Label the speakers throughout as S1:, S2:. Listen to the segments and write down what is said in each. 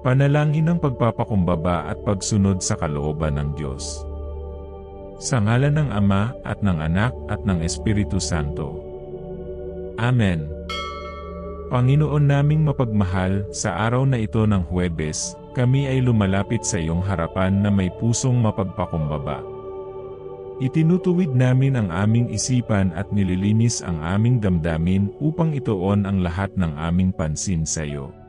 S1: Panalangin ng pagpapakumbaba at pagsunod sa kalooban ng Diyos. Sa ngalan ng Ama, at ng Anak, at ng Espiritu Santo. Amen. Panginoon naming mapagmahal, sa araw na ito ng Huwebes, kami ay lumalapit sa iyong harapan na may pusong mapagpakumbaba. Itinutuwid namin ang aming isipan at nililinis ang aming damdamin upang ituon ang lahat ng aming pansin sa iyo.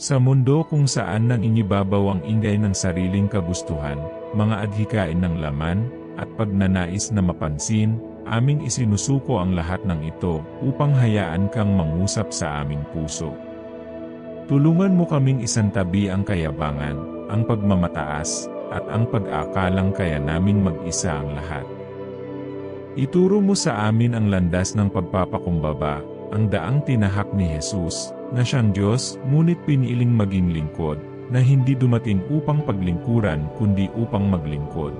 S1: Sa mundo kung saan nang inibabaw ang ingay ng sariling kagustuhan, mga adhikain ng laman, at pagnanais na mapansin, aming isinusuko ang lahat ng ito upang hayaan kang mangusap sa aming puso. Tulungan mo kaming isantabi ang kayabangan, ang pagmamataas, at ang pag-aakalang kaya naming mag-isa ang lahat. Ituro mo sa amin ang landas ng pagpapakumbaba, ang daang tinahak ni Jesus, na siyang Diyos, ngunit piniling maging lingkod, na hindi dumating upang paglingkuran kundi upang maglingkod.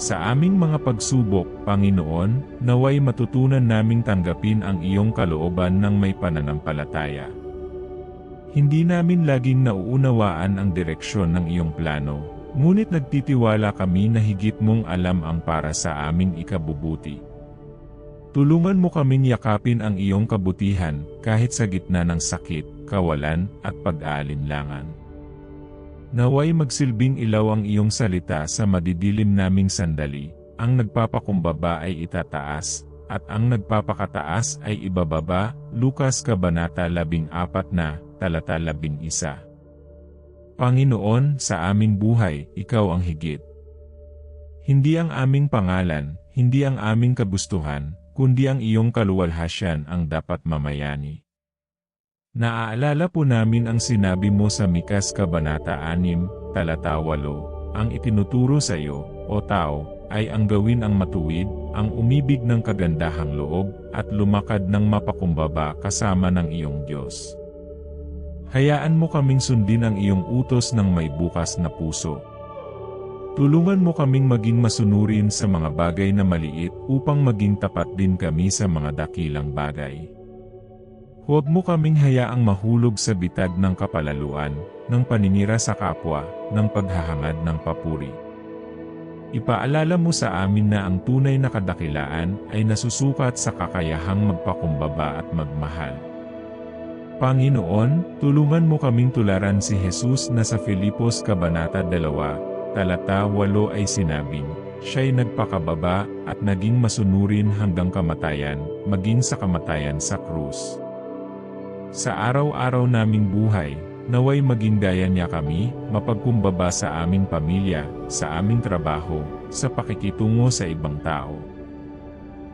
S1: Sa aming mga pagsubok, Panginoon, naway matutunan naming tanggapin ang iyong kalooban ng may pananampalataya. Hindi namin laging nauunawaan ang direksyon ng iyong plano, ngunit nagtitiwala kami na higit mong alam ang para sa aming ikabubuti. Tulungan mo kaming yakapin ang iyong kabutihan kahit sa gitna ng sakit, kawalan, at pag-aalinlangan. Naway magsilbing ilaw ang iyong salita sa madidilim naming sandali, ang nagpapakumbaba ay itataas, at ang nagpapakataas ay ibababa, Lukas Kabanata 14 na, talata 11. Panginoon, sa aming buhay, Ikaw ang higit. Hindi ang aming pangalan, hindi ang aming kagustuhan, kundi ang iyong kaluwalhasyan ang dapat mamayani. Naaalala po namin ang sinabi mo sa Mikas Kabanata 6, talata 8, ang itinuturo sa iyo, o tao, ay ang gawin ang matuwid, ang umibig ng kagandahang loob, at lumakad ng mapakumbaba kasama ng iyong Diyos. Hayaan mo kaming sundin ang iyong utos ng may bukas na puso. Tulungan mo kaming maging masunurin sa mga bagay na maliit upang maging tapat din kami sa mga dakilang bagay. Huwag mo kaming hayaang mahulog sa bitag ng kapalaluan, ng paninira sa kapwa, ng paghahangad ng papuri. Ipaalala mo sa amin na ang tunay na kadakilaan ay nasusukat sa kakayahang magpakumbaba at magmahal. Panginoon, tulungan mo kaming tularan si Jesus na sa Filipos Kabanata 2, talata 8 ay sinabing, Siya'y nagpakababa at naging masunurin hanggang kamatayan, maging sa kamatayan sa krus. Sa araw-araw naming buhay, naway maging gaya niya kami, mapagkumbaba sa aming pamilya, sa aming trabaho, sa pakikitungo sa ibang tao.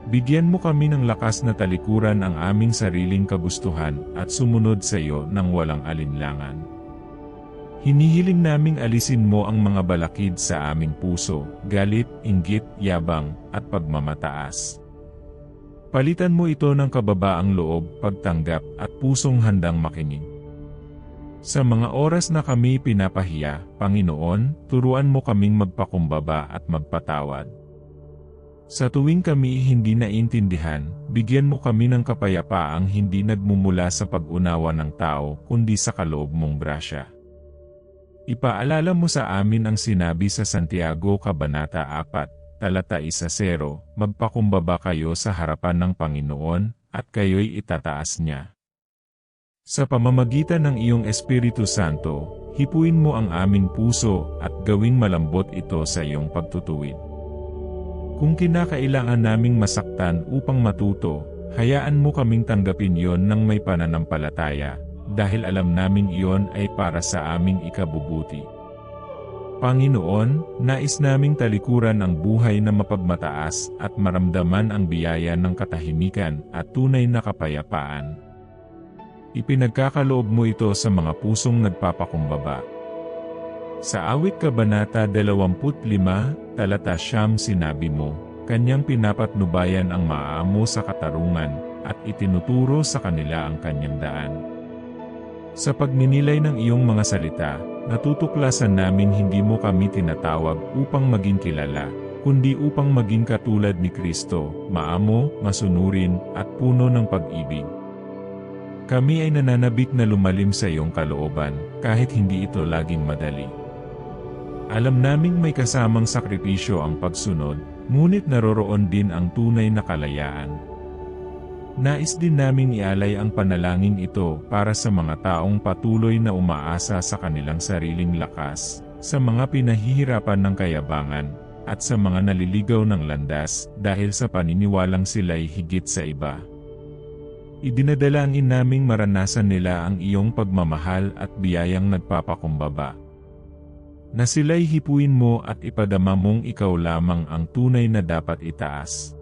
S1: Bigyan mo kami ng lakas na talikuran ang aming sariling kagustuhan at sumunod sa iyo ng walang alinlangan. Hinihiling naming alisin mo ang mga balakid sa aming puso, galit, inggit, yabang, at pagmamataas. Palitan mo ito ng kababaang loob, pagtanggap, at pusong handang makinig. Sa mga oras na kami pinapahiya, Panginoon, turuan mo kaming magpakumbaba at magpatawad. Sa tuwing kami hindi naintindihan, bigyan mo kami ng kapayapaang hindi nagmumula sa pag-unawa ng tao kundi sa kaloob mong grasya. Ipaalala mo sa amin ang sinabi sa Santiago Kabanata 4, talata 1-0, magpakumbaba kayo sa harapan ng Panginoon, at kayo'y itataas niya. Sa pamamagitan ng iyong Espiritu Santo, hipuin mo ang aming puso at gawing malambot ito sa iyong pagtutuwid. Kung kinakailangan naming masaktan upang matuto, hayaan mo kaming tanggapin yon ng may pananampalataya, dahil alam namin iyon ay para sa aming ikabubuti. Panginoon, nais naming talikuran ang buhay na mapagmataas at maramdaman ang biyaya ng katahimikan at tunay na kapayapaan. Ipinagkakaloob mo ito sa mga pusong nagpapakumbaba. Sa awit kabanata 25, talata siyam sinabi mo, Kanyang pinapatnubayan ang maaamo sa katarungan, at itinuturo sa kanila ang kanyang daan. Sa pagninilay ng iyong mga salita, natutuklasan namin hindi mo kami tinatawag upang maging kilala, kundi upang maging katulad ni Kristo, maamo, masunurin, at puno ng pag-ibig. Kami ay nananabik na lumalim sa iyong kalooban, kahit hindi ito laging madali. Alam naming may kasamang sakripisyo ang pagsunod, ngunit naroroon din ang tunay na kalayaan. Nais din naming ialay ang panalangin ito para sa mga taong patuloy na umaasa sa kanilang sariling lakas, sa mga pinahihirapan ng kayabangan, at sa mga naliligaw ng landas dahil sa paniniwalang sila'y higit sa iba. Idinadalangin naming maranasan nila ang iyong pagmamahal at biyayang nagpapakumbaba. Na sila'y hipuin mo at ipadama mong ikaw lamang ang tunay na dapat itaas.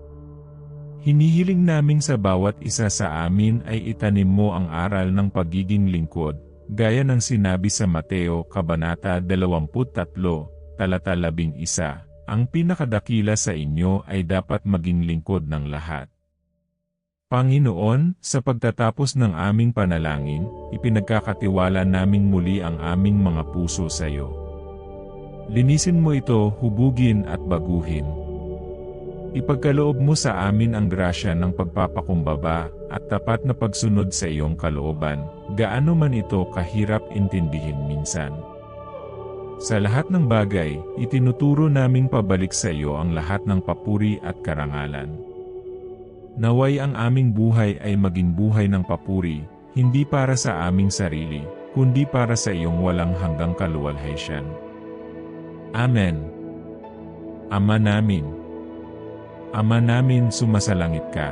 S1: Hinihiling naming sa bawat isa sa amin ay itanim mo ang aral ng pagiging lingkod, gaya ng sinabi sa Mateo Kabanata 23, talata 11, ang pinakadakila sa inyo ay dapat maging lingkod ng lahat. Panginoon, sa pagtatapos ng aming panalangin, ipinagkakatiwala naming muli ang aming mga puso sa iyo. Linisin mo ito, hubugin at baguhin. Ipagkaloob mo sa amin ang grasya ng pagpapakumbaba at tapat na pagsunod sa iyong kalooban, gaano man ito kahirap intindihin minsan. Sa lahat ng bagay, itinuturo naming pabalik sa iyo ang lahat ng papuri at karangalan. Naway ang aming buhay ay maging buhay ng papuri, hindi para sa aming sarili, kundi para sa iyong walang hanggang kaluwalhatian. Amen. Ama namin. Ama namin sumasalangit ka.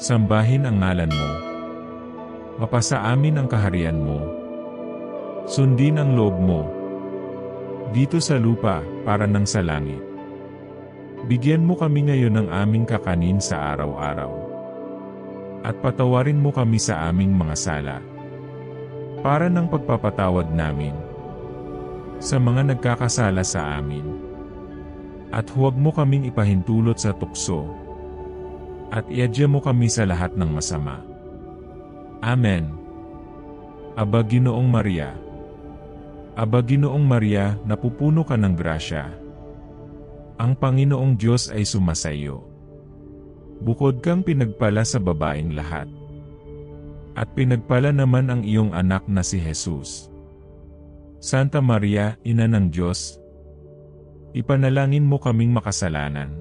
S1: Sambahin ang ngalan mo. Mapasa amin ang kaharian mo. Sundin ang loob mo. Dito sa lupa, para ng sa langit. Bigyan mo kami ngayon ng aming kakanin sa araw-araw. At patawarin mo kami sa aming mga sala. Para ng pagpapatawad namin. Sa mga nagkakasala sa amin. At huwag mo kaming ipahintulot sa tukso. At iadya mo kami sa lahat ng masama. Amen. Aba Ginoong Maria. Aba Ginoong Maria, napupuno ka ng grasya. Ang Panginoong Diyos ay sumasayo. Bukod kang pinagpala sa babaeng lahat. At pinagpala naman ang iyong anak na si Jesus. Santa Maria, Ina ng Diyos, ipanalangin mo kaming makasalanan.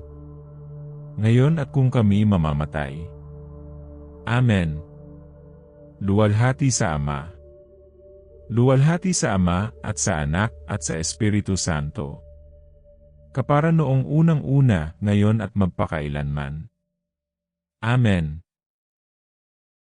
S1: Ngayon at kung kami mamamatay. Amen. Luwalhati sa Ama. Luwalhati sa Ama at sa Anak at sa Espiritu Santo kapara noong unang-una, ngayon at magpakailanman. Amen.